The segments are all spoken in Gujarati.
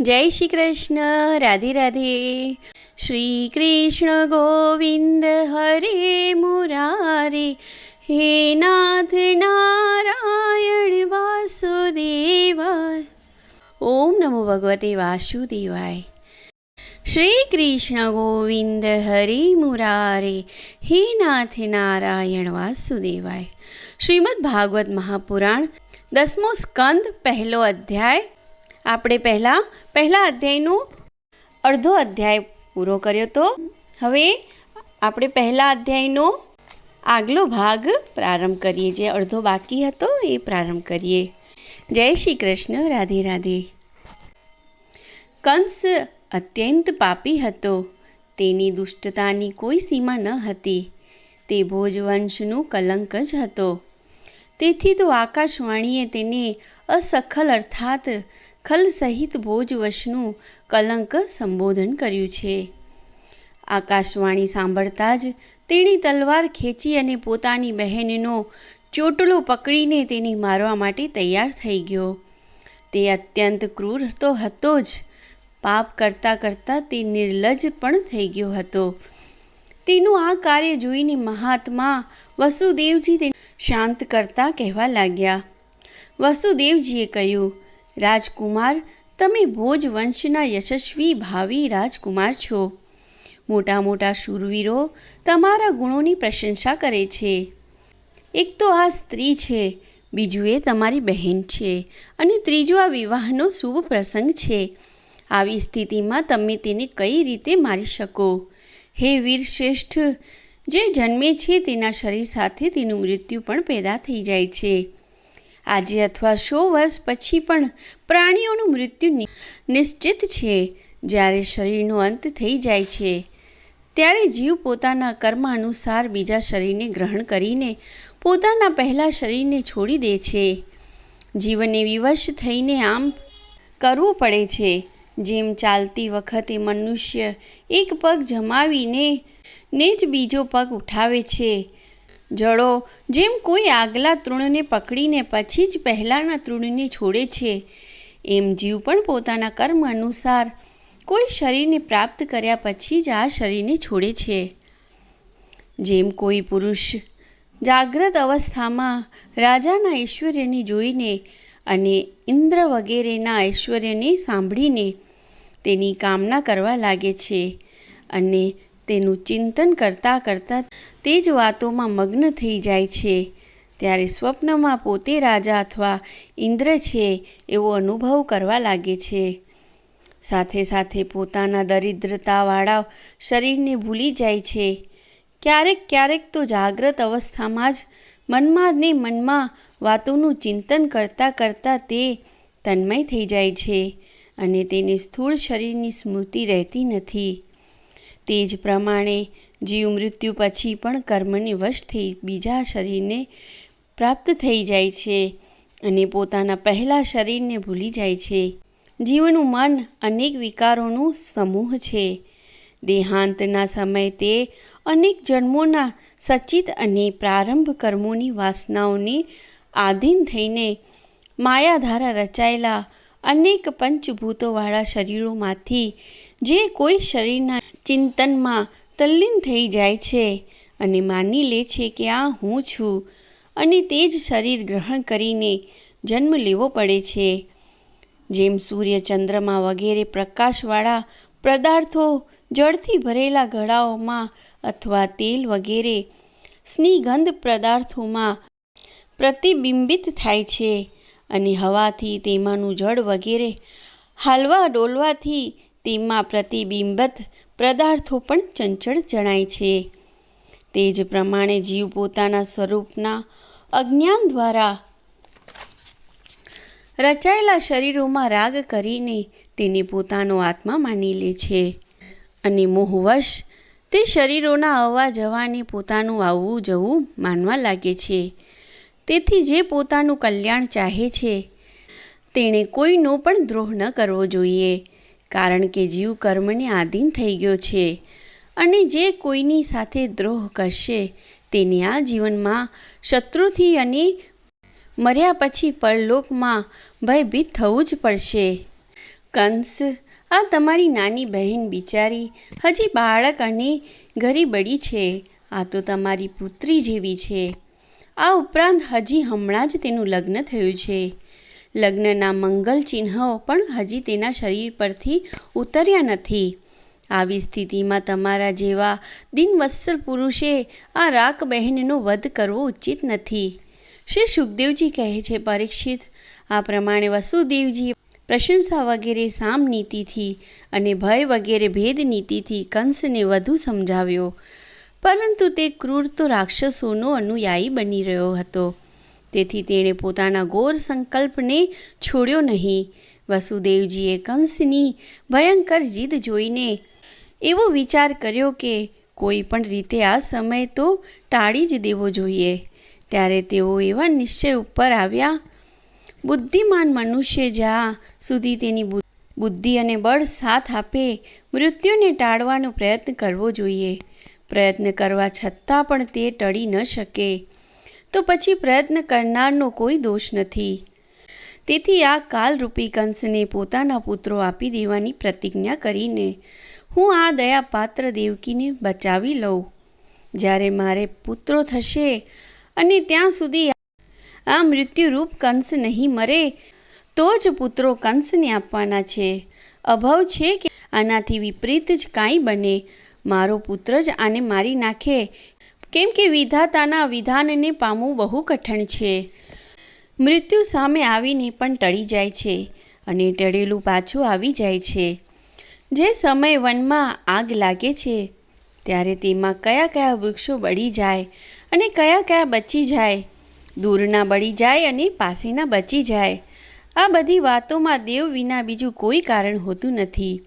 જય શ્રી કૃષ્ણ, રાધે રાધે. શ્રી કૃષ્ણ ગોવિંદ હરે મુરારે. હે નાથ નારાયણ વાસુદેવાય. ઓમ નમો ભગવતે વાસુદેવાય. શ્રી કૃષ્ણ ગોવિંદ હરે મુરારે. હે નાથ નારાયણ વાસુદેવાય. શ્રીમદ ભાગવત મહાપુરાણ દસમો સ્કંદ, પહેલો અધ્યાય આપણે પહેલાં, પહેલા અધ્યાયનો અડધો અધ્યાય પૂરો કર્યો તો. હવે આપણે પહેલા અધ્યાયનો આગલો ભાગ પ્રારંભ કરીએ, જે અડધો બાકી હતો એ પ્રારંભ કરીએ. જય શ્રી કૃષ્ણ, રાધે રાધે. કંસ અત્યંત પાપી હતો. તેની દુષ્ટતાની કોઈ સીમા ન હતી. તે ભોજવંશનું કલંક જ હતો. તેથી તો આકાશવાણીએ તેને અસખલ અર્થાત ખલ સહિત ભોજવશનું કલંક સંબોધન કર્યું છે. આકાશવાણી સાંભળતા જ તેણે તલવાર ખેંચી અને પોતાની બહેનનો ચોટલો પકડીને તેને મારવા માટે તૈયાર થઈ ગયો. તે અત્યંત ક્રૂર તો હતો જ. પાપ કરતાં કરતાં તે નિર્લજ પણ થઈ ગયો હતો. તેનું આ કાર્ય જોઈને મહાત્મા વસુદેવજી તેને શાંત કરતા કહેવા લાગ્યા. વસુદેવજીએ કહ્યું રાજકુમાર, તમે ભોજ વંશના યશસ્વી ભાવિ રાજકુમાર છો. મોટા મોટા શૂરવીરો તમારા ગુણોની પ્રશંસા કરે છે. એક તો આ સ્ત્રી છે, બીજું એ તમારી બહેન છે અને ત્રીજો આ વિવાહનો શુભ પ્રસંગ છે. આવી સ્થિતિમાં તમે તેને કઈ રીતે મારી શકો? હે વીર શ્રેષ્ઠ જે જન્મે છે તેના શરીર સાથે તેનું મૃત્યુ પણ પેદા થઈ જાય છે. આજે અથવા સો વર્ષ પછી પણ પ્રાણીઓનું મૃત્યુ નિશ્ચિત છે. જ્યારે શરીરનો અંત થઈ જાય છે, ત્યારે જીવ પોતાના કર્મ અનુસાર બીજા શરીરને ગ્રહણ કરીને પોતાના પહેલાં શરીરને છોડી દે છે. જીવને વિવશ થઈને આમ કરવું પડે છે. જેમ ચાલતી વખતે મનુષ્ય એક પગ જમાવીને ને જ બીજો પગ ઉઠાવે છે જડો જેમ કોઈ આગલા તૃણને પકડીને પછી જ પહેલાંના તૃણને છોડે છે, એમ જીવ પણ પોતાના કર્મ અનુસાર કોઈ શરીરને પ્રાપ્ત કર્યા પછી જ આ શરીરને છોડે છે. જેમ કોઈ પુરુષ જાગ્રત અવસ્થામાં રાજાના ઐશ્વર્યને જોઈને અને ઇન્દ્ર વગેરેના ઐશ્વર્યને સાંભળીને તેની કામના કરવા લાગે છે અને તેનું ચિંતન કરતાં કરતાં તે જ વાતોમાં મગ્ન થઈ જાય છે. ત્યારે સ્વપ્નમાં પોતે રાજા અથવા ઇન્દ્ર છે એવો અનુભવ કરવા લાગે છે. સાથે સાથે પોતાના દરિદ્રતાવાળા શરીરને ભૂલી જાય છે. ક્યારેક ક્યારેક તો જાગ્રત અવસ્થામાં જ મનમાં ને મનમાં વાતોનું ચિંતન કરતાં કરતાં તે તન્મય થઈ જાય છે અને તેને સ્થૂળ શરીરની સ્મૃતિ રહેતી નથી. તે જ પ્રમાણે જીવ મૃત્યુ પછી પણ કર્મને વશ થઈ બીજા શરીરને પ્રાપ્ત થઈ જાય છે અને પોતાના પહેલાં શરીરને ભૂલી જાય છે. જીવનું મન અનેક વિકારોનું સમૂહ છે. દેહાંતના સમયે તે અનેક જન્મોના સચિત અને પ્રારંભ કર્મોની વાસનાઓને આધીન થઈને માયાધારા રચાયેલા અનેક પંચભૂતોવાળા શરીરોમાંથી જે કોઈ શરીરના ચિંતનમાં તલ્લીન થઈ જાય છે અને માની લે છે કે આ હું છું અને તે જ શરીર ગ્રહણ કરીને જન્મ લેવો પડે છે. જેમ સૂર્ય ચંદ્રમા વગેરે પ્રકાશવાળા પદાર્થો જળથી ભરેલા ઘડાઓમાં અથવા તેલ વગેરે સ્નિગંધ પદાર્થોમાં પ્રતિબિંબિત થાય છે. અને હવાથી તેમાંનું જળ વગેરે, હાલવા ડોલવાથી તેમાં પ્રતિબિંબત પદાર્થો પણ ચંચળ જણાય છે. તે જ પ્રમાણે જીવ પોતાના સ્વરૂપના અજ્ઞાન દ્વારા રચાયેલા શરીરોમાં રાગ કરીને તેને પોતાનો આત્મા માની લે છે અને મોહવશ તે શરીરોના આવવા જવાને પોતાનું આવવું જવું માનવા લાગે છે. તેથી જે પોતાનું કલ્યાણ ચાહે છે, તેણે કોઈનો પણ દ્રોહ ન કરવો જોઈએ, કારણ કે જીવ કર્મને આધીન થઈ ગયો છે અને જે કોઈની સાથે દ્રોહ કરશે, તેને આ જીવનમાં શત્રુથી અને મર્યા પછી પરલોકમાં ભયભીત થવું જ પડશે. કંસ, આ તમારી નાની બહેન બિચારી હજી બાળક અને ગરીબડી છે, આ તો તમારી પુત્રી જેવી છે. આ ઉપરાંત હજી હમણાં જ તેનું લગ્ન થયું છે. લગ્નના મંગલ ચિહ્નો પણ હજી તેના શરીર પરથી ઉતર્યા નથી. આવી સ્થિતિમાં તમારા જેવા દિનવત્સલ પુરુષે આ રાક બહેનનો વધ કરવો ઉચિત નથી. શ્રી સુખદેવજી કહે છે, પરીક્ષિત, આ પ્રમાણે વસુદેવજી પ્રશંસા વગેરે સામ નીતિથી અને ભય વગેરે ભેદ નીતિથી કંસને વધુ સમજાવ્યો. પરંતુ તે ક્રૂર તો રાક્ષસોનો અનુયાયી બની રહ્યો હતો. તેથી તેણે પોતાના ગોર સંકલ્પને છોડ્યો નહીં. વસુદેવજીએ કંસની ભયંકર જીદ જોઈને એવો વિચાર કર્યો કે કોઈ પણ રીતે આ સમય તો ટાળી જ દેવો જોઈએ. ત્યારે તેઓ એવા નિશ્ચય ઉપર આવ્યા, બુદ્ધિમાન મનુષ્ય જ્યાં સુધી તેની બુદ્ધિ અને બળ સાથ આપે, મૃત્યુને ટાળવાનો પ્રયત્ન કરવો જોઈએ. પ્રયત્ન કરવા છતાં પણ તે ટળી ન શકે. તો પછી પ્રયત્ન કરનારનો કોઈ દોષ નથી. તેથી આ કાલરૂપી કંસને પોતાના પુત્રો આપી દેવાની પ્રતિજ્ઞા કરીને હું આ દયાપાત્ર દેવકીને બચાવી લઉં. જ્યારે મારે પુત્રો થશે અને ત્યાં સુધી આ મૃત્યુરૂપ કંસ નહીં મરે, તો જ પુત્રો કંસને આપવાના છે. અભાવ છે કે આનાથી વિપરીત જ કાંઈ બને. મારો પુત્ર જ આને મારી નાખે. કેમ કે વિધાતાના વિધાનને પામવું બહુ કઠણ છે. મૃત્યુ સામે આવીને પણ ટળી જાય છે અને ટળેલું પાછું આવી જાય છે. જે સમય વનમાં આગ લાગે છે, ત્યારે તેમાં કયા કયા વૃક્ષો બળી જાય અને કયા કયા બચી જાય, દૂરના બળી જાય અને પાસેના બચી જાય. આ બધી વાતોમાં દેવ વિના બીજું કોઈ કારણ હોતું નથી.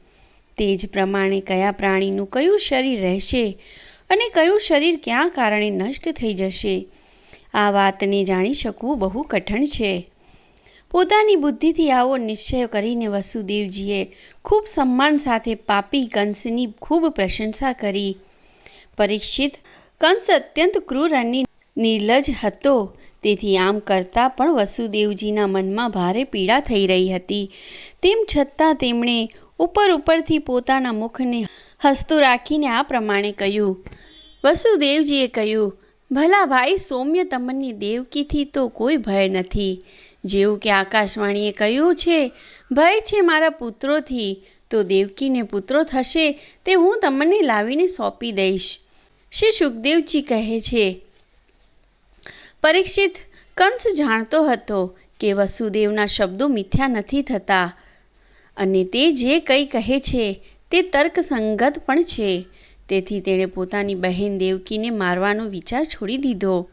તે જ પ્રમાણે કયા પ્રાણીનું કયું શરીર રહેશે અને કયું શરીર ક્યાં કારણે નષ્ટ થઈ જશે? આ વાતને જાણી શકવું બહુ કઠણ છે. પોતાની બુદ્ધિથી આવો નિશ્ચય કરીને વસુદેવજીએ ખૂબ સન્માન સાથે પાપી કંસની ખૂબ પ્રશંસા કરી. પરીક્ષિત કંસ અત્યંત ક્રૂર અને નિર્લજ હતો. તેથી આમ કરતાં પણ વસુદેવજીના મનમાં ભારે પીડા થઈ રહી હતી. તેમ છતાં તેમણે ઉપર ઉપરથી પોતાના મુખને હસતું રાખીને આ પ્રમાણે કહ્યું. વસુદેવજીએ કહ્યું, ભલા ભાઈ, સૌમ્ય તમની દેવકીથી તો કોઈ ભય નથી. જેવું કે આકાશવાણીએ કહ્યું છે, ભય છે મારા પુત્રોથી. તો દેવકીને પુત્રો થશે તે હું તમને લાવીને સોંપી દઈશ. શ્રી સુખદેવજી કહે છે, પરીક્ષિત કંસ જાણતો હતો કે વસુદેવના શબ્દો મિથ્યા નથી થતા. અને તે જે કંઈ કહે છે, તે તર્કસંગત પણ છે. તેથી તેણે પોતાની બહેન દેવકીને મારવાનો વિચાર છોડી દીધો.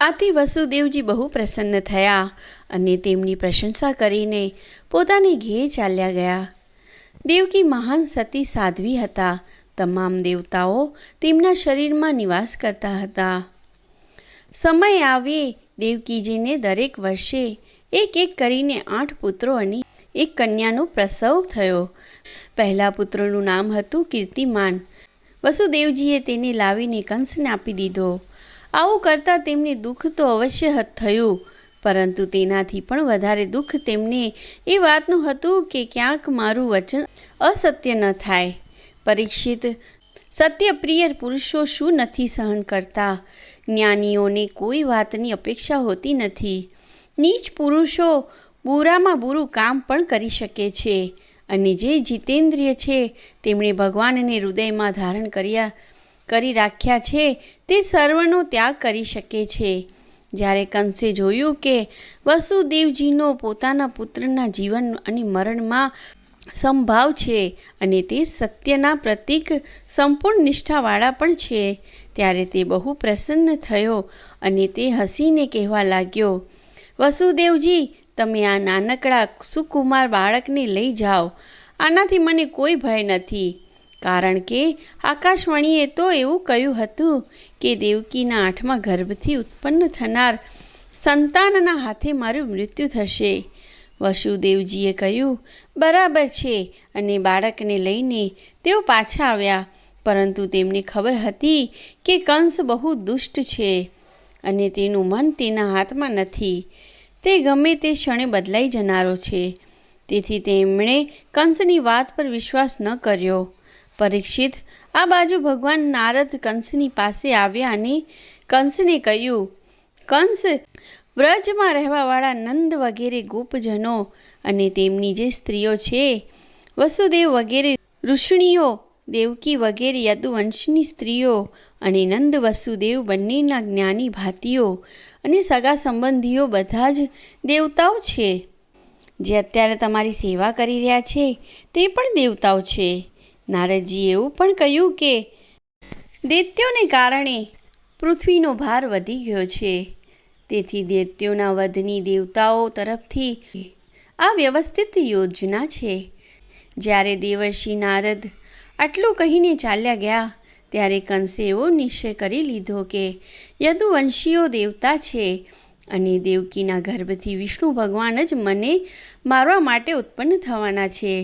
આથી વસુદેવજી બહુ પ્રસન્ન થયા અને તેમની પ્રશંસા કરીને પોતાને ઘેર ચાલ્યા ગયા. દેવકી મહાન સતી સાધ્વી હતા. તમામ દેવતાઓ તેમના શરીરમાં નિવાસ કરતા હતા. સમય આવે, દેવકીજીને દરેક વર્ષે એક એક કરીને આઠ પુત્રો અને એક કન્યાનો પ્રસવ થયો. પહેલા પુત્રનું નામ હતું કીર્તિમાન. વસુદેવજીએ તેને લાવીને કંસને આપી દીધો. આવું કરતાં તેમને દુઃખ તો અવશ્ય થયું, પરંતુ તેનાથી પણ વધારે દુઃખ તેમને એ વાતનું હતું કે ક્યાંક મારું વચન અસત્ય ન થાય. પરીક્ષિત સત્યપ્રિય પુરુષો શું નથી સહન કરતા? જ્ઞાનીઓને કોઈ વાતની અપેક્ષા હોતી નથી. નીચ પુરુષો બુરામાં બુરું કામ પણ કરી શકે છે. અને જે જીતેન્દ્રિય છે, તેમણે ભગવાનને હૃદયમાં ધારણ કર્યા, કરી રાખ્યા છે, તે સર્વનો ત્યાગ કરી શકે છે. જ્યારે કંસે જોયું કે વસુદેવજીનો પોતાના પુત્રના જીવન અને મરણમાં સંભાવ છે અને તે સત્યના પ્રતિક સંપૂર્ણ નિષ્ઠાવાળા પણ છે, ત્યારે તે બહુ પ્રસન્ન થયો અને તે હસીને કહેવા લાગ્યો, વસુદેવજી તમે આ નાનકડા સુકુમાર બાળકને લઈ જાઓ. આનાથી મને કોઈ ભય નથી. કારણ કે આકાશવાણીએ તો એવું કહ્યું હતું કે દેવકીના આઠમા ગર્ભથી ઉત્પન્ન થનાર સંતાનના હાથે મારું મૃત્યુ થશે. વસુદેવજીએ કહ્યું, બરાબર છે. અને બાળકને લઈને તેઓ પાછા આવ્યા. પરંતુ તેમને ખબર હતી કે કંસ બહુ દુષ્ટ છે અને તેનું મન તેના હાથમાં નથી. તે ગમે તે ક્ષણે બદલાઈ જનારો છે. તેથી તેમણે કંસની વાત પર વિશ્વાસ ન કર્યો. પરીક્ષિત, આ બાજુ ભગવાન નારદ કંસની પાસે આવ્યા અને કંસને કહ્યું, કંસ, વ્રજમાં રહેવાવાળા નંદ વગેરે ગોપજનો અને તેમની જે સ્ત્રીઓ છે, વસુદેવ વગેરે ઋષિણીઓ દેવકી વગેરે યદુવંશની સ્ત્રીઓ અને નંદ વસુદેવ બંનેના જ્ઞાની ભાતીઓ અને સગા સંબંધીઓ બધા જ દેવતાઓ છે. જે અત્યારે તમારી સેવા કરી રહ્યા છે, તે પણ દેવતાઓ છે. નારદજીએ એવું પણ કહ્યું કે, દૈત્યોને કારણે પૃથ્વીનો ભાર વધી ગયો છે. તેથી દૈત્યોના વધની દેવતાઓ તરફથી આ વ્યવસ્થિત યોજના છે. જ્યારે દેવર્ષિ નારદ આટલું કહીને ચાલ્યા ગયા. ત્યારે કંસે એવો નિશ્ચય કરી લીધો કે યદુવંશીઓ દેવતા છે અને દેવકીના ગર્ભથી વિષ્ણુ ભગવાન જ મને મારવા માટે ઉત્પન્ન થવાના છે.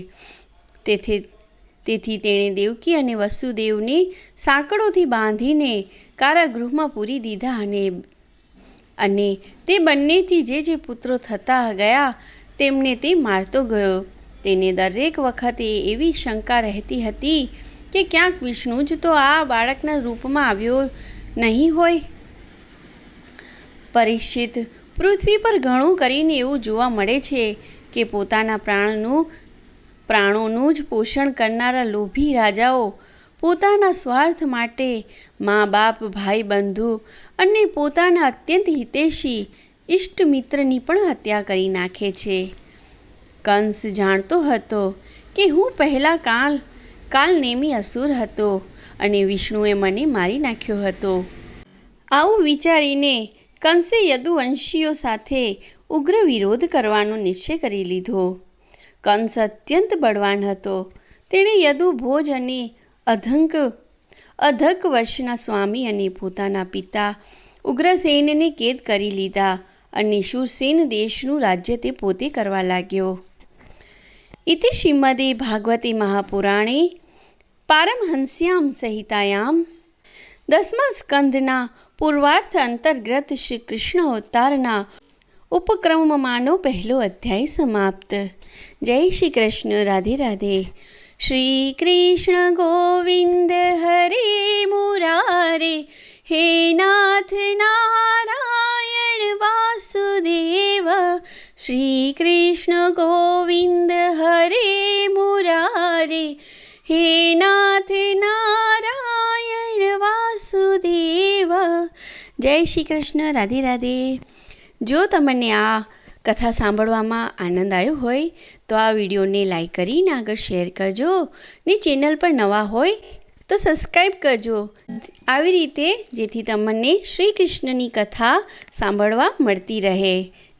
તેથી તેથી તેણે દેવકી અને વસુદેવને સાંકળોથી બાંધીને કારાગૃહમાં પૂરી દીધા અને અને તે બંનેથી જે જે પુત્રો થતા ગયા, તેમને તે મારતો ગયો. તેને દરેક વખતે એવી શંકા રહેતી હતી કે ક્યાંક વિષ્ણુ જ તો આ બાળકના રૂપમાં આવ્યો નહીં હોય. પરીક્ષિત પૃથ્વી પર ઘણું કરીને એવું જોવા મળે છે કે પોતાના પ્રાણનું, પ્રાણોનું જ પોષણ કરનારા લોભી રાજાઓ પોતાના સ્વાર્થ માટે મા બાપ, ભાઈ બંધુ અને પોતાના અત્યંત હિતેશી ઇષ્ટ મિત્રની પણ હત્યા કરી નાખે છે. કંસ જાણતો હતો કે હું પહેલાં કાલ કાલનેમી અસુર હતો અને વિષ્ણુએ મને મારી નાખ્યો હતો. આવું વિચારીને કંસે યદુવંશીઓ સાથે ઉગ્ર વિરોધ કરવાનો નિશ્ચય કરી લીધો. કંસ અત્યંત બળવાન હતો. તેણે યદુ ભોજ અને અધંક, અધક વશના સ્વામી અને પોતાના પિતા ઉગ્રસેનને કેદ કરી લીધા અને શુરસેન દેશનું રાજ્ય તે પોતે કરવા લાગ્યો. ઇતિ શ્રીમદે ભાગવતે મહાપુરાણે પારમહંસ્યામ સંહિતાયામ દસમા સ્કંદના પૂર્વાર્થ અંતર્ગત શ્રી કૃષ્ણ અવતારના ઉપક્રમમાંનો પહેલો અધ્યાય સમાપ્ત જય શ્રી કૃષ્ણ રાધે રાધે શ્રી કૃષ્ણ ગોવિંદ હરે મુરારે હે નાથ નારાયણ વાસુદેવ શ્રી કૃષ્ણ ગોવિંદ હરે મુરારે, હે નાથ નારાયણ વાસુદેવ. જય શ્રી કૃષ્ણ રાધે રાધે. જો તમને આ કથા સાંભળવામાં આનંદ આવ્યો હોય, તો આ વિડીયોને લાઈક કરીને આગળ શેર કરજો. ને ચેનલ પર નવા હોય, તો સબસ્ક્રાઈબ કરજો. આવી રીતે જેથી તમને શ્રી કૃષ્ણની કથા સાંભળવા મળતી રહે.